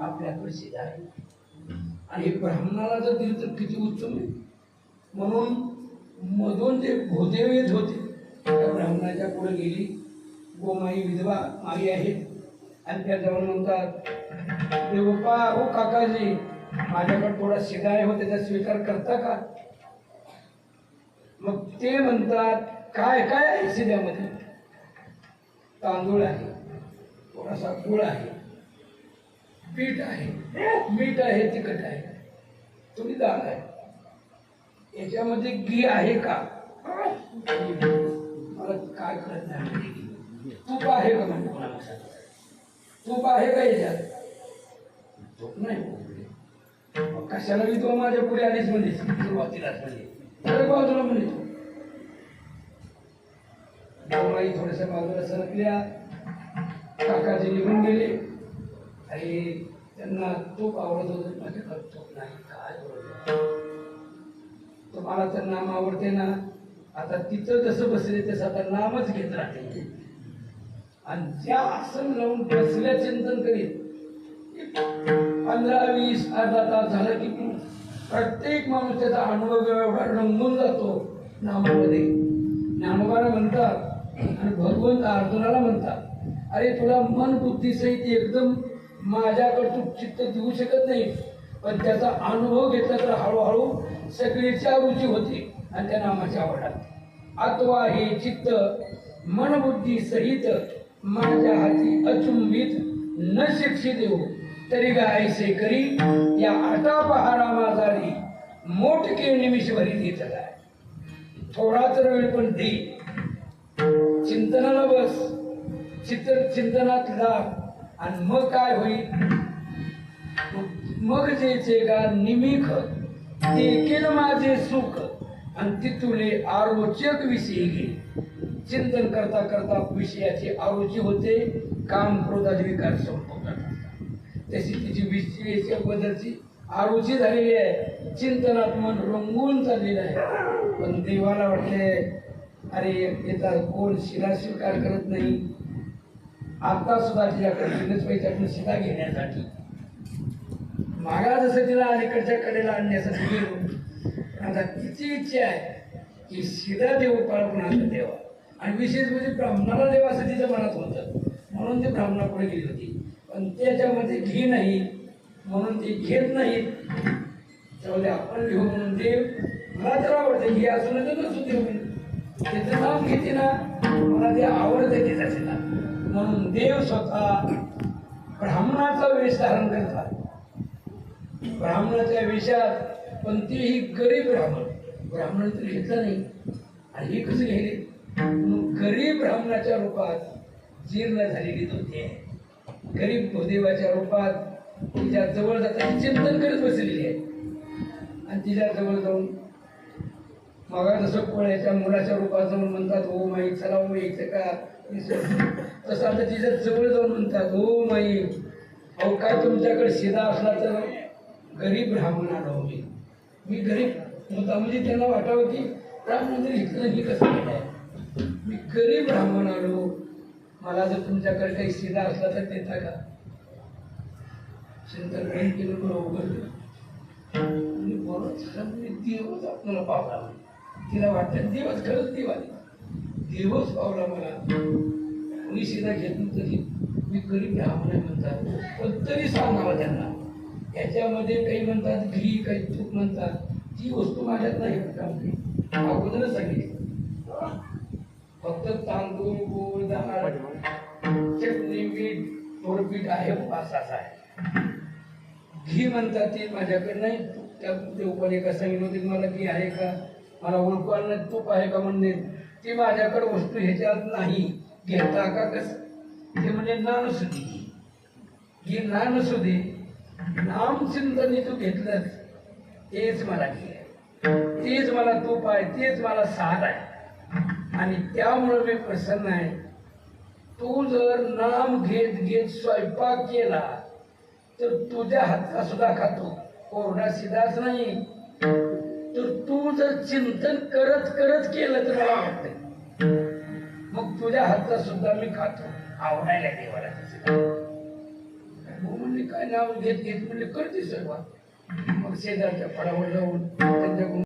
आपल्याकडे शिदा आहे आणि ब्राह्मणाला जर दिलं तर किती उत्तम आहे म्हणून मधून जे भूदेव येत होते त्या ब्राह्मणाच्या पुढे गेली गोमाई विधवा माई आहे आणि त्या जाऊन म्हणतात देवपा हो काकाजी माझ्याकडे थोडा शिदाय हो त्याचा स्वीकार करता का मग ते म्हणतात काय काय आहे शिद्यामध्ये तांदूळ आहे. थोडासा गुळ आहे. पीठ आहे. मीठ आहे तिखट आहे. तुम्ही दाल आहे. याच्यामध्ये घी आहे का? मला काय कळत नाही. तूप आहे का म्हणजे मला तूप आहे का याच्यात? तूप नाही. कशाला मी तो माझ्या पुढे आलीच म्हणजे सुरुवातीलाच म्हणजे. तर बाजूला म्हणजे दोघाही थोड्याशा बाजूला सरकल्या. काकाजी निघून गेले. आणि त्यांना तूप आवडत होतं. माझ्याकडे तूप नाही काय बरोबर तुम्हाला तर नाम आवडते ना. आता तिथं जसं बसले तसं आता नामच घेत राहते. आणि ज्या आसन लावून बसल्या चिंतन करीत पंधरा वीस अर्धा तास झालं की प्रत्येक माणूस त्याचा अनुभव एवढा रंगून जातो नामामध्ये. ज्ञानोबाला म्हणतात आणि भगवंत अर्जुनाला म्हणतात. अरे तुला मन बुद्धी सहित एकदम माझ्याकडे तू चित्त देऊ शकत नाही. पण त्याचा अनुभव घेतला तर हळूहळू सगळीच्या रुची होती आणि त्या नामाच्या आवडात अथवा हे चित्त मनबुद्धी सहित माझ्या हाती अचुंबित न शिक्षी देऊ. तरी गायसे करी या आटा पहारा माझा मोठके निमिष भरी देत थोडा तर वेळ पण दे. चित्र चिंतनात लाभ आणि मग काय होईल? मग जे का निमिख देखील माझे सुख. आणि तिथुले आरोचक विषयी घे. चिंतन करता करता विषयाची आरोची होते काम क्रोधाचे विकार संपवतात तशी तिची विषयाच्या बदलची आरुची झालेली आहे. चिंतनात मन रंगून चाललेलं आहे. पण देवाला वाटले अरे याचा कोण शिला स्वीकार करत नाही? आता सुद्धा तिच्याकडे तिनंच पैशातून घेण्यासाठी. मागा जसं तिला अलीकडच्या कडेला आणण्यासाठी गेलो. आता तिची इच्छा आहे की शिदा देव पाळपणाचा देवा. आणि विशेष म्हणजे ब्राह्मणाला देव असं तिच्या मनात होतं. म्हणून ती ब्राह्मणापुढे गेली होती. पण त्याच्यामध्ये घी नाही. म्हणून ते घेत नाहीत त्यामुळे आपण घेऊ म्हणून ते मला तर आवडते. घी असून तर नसू देऊ. म्हणून त्याचं नाव घेते ना. मला ते आवडते तिचा शिला म्हणून देव स्वतः ब्राह्मणाचा वेश धारण करतात ब्राह्मणाच्या वेशात पण तेही गरीब ब्राह्मण ब्राह्मण तर घेतलं नाही. आणि हे कसं घ्यायले म्हणून गरीब ब्राह्मणाच्या रूपात जीर्ण झालेली होती आहे. गरीब भूदेवाच्या रूपात तिच्या जवळ जाता ती चिंतन करत बसलेली आहे. आणि तिच्या जवळ जाऊन मग जसं कोळ्याच्या मुलाच्या रूपात जाऊन म्हणतात हो माई चला हो माई का? तसं आता तिच्या जवळ जाऊन म्हणतात हो माई अहो काय तुमच्याकडे शिदा असला तर गरीब ब्राह्मण आलो मी. मी गरीब होता म्हणजे त्यांना वाटावं की ब्राह्मण जर इथलं ही कसं आहे? मी गरीब ब्राह्मण आलो मला जर तुमच्याकडे काही शिदा असला तर देता का? शंकर काही केलं बरोबर मी बोलत झालं म्हणजे देवच आपल्याला पावला तिला वाटतं देवच खरंच देव आले देवच पावला मला. कोणी शिदा घेत तरी मी गरीब ब्राह्मण आहे म्हणतात. पण तरी सांगावं त्यांना. याच्यामध्ये काही म्हणतात घी काही तूप म्हणतात. ती वस्तू माझ्यात नाही अगोदरच सांगितली. फक्त तांदूळ गोळ डाळ चटणी मीठ थोडं पीठ आहे असा आहे. घी म्हणतात ते माझ्याकडे नाही. त्या उपाने का सांगितलं होते मला घी आहे का? मला ओळखू तूप आहे का म्हणणे? ती माझ्याकडे वस्तू ह्याच्यात नाही. घेता का कसं? ते म्हणजे नानसुदी नान नानसुदी नाम चिंतनी तू घेतलं तेच मला घे. तेच मला तूप आहे. तेच मला सार आहे. आणि त्यामुळं मी प्रसन्न आहे. तू जर नाम घेत घेत स्वयंपाक केला तर तुझ्या हातचा सुद्धा खातो. कोरडा सिधाच नाही. जर चिंतन करत करत केलं तर मला वाटतं मग तुझ्या हातचा सुद्धा मी खातो. आवडायला देवाला म्हणले काय नाव घेत घेत म्हणले करते सर्व. मग शेजारच्या फळावर जाऊन त्यांच्याकडून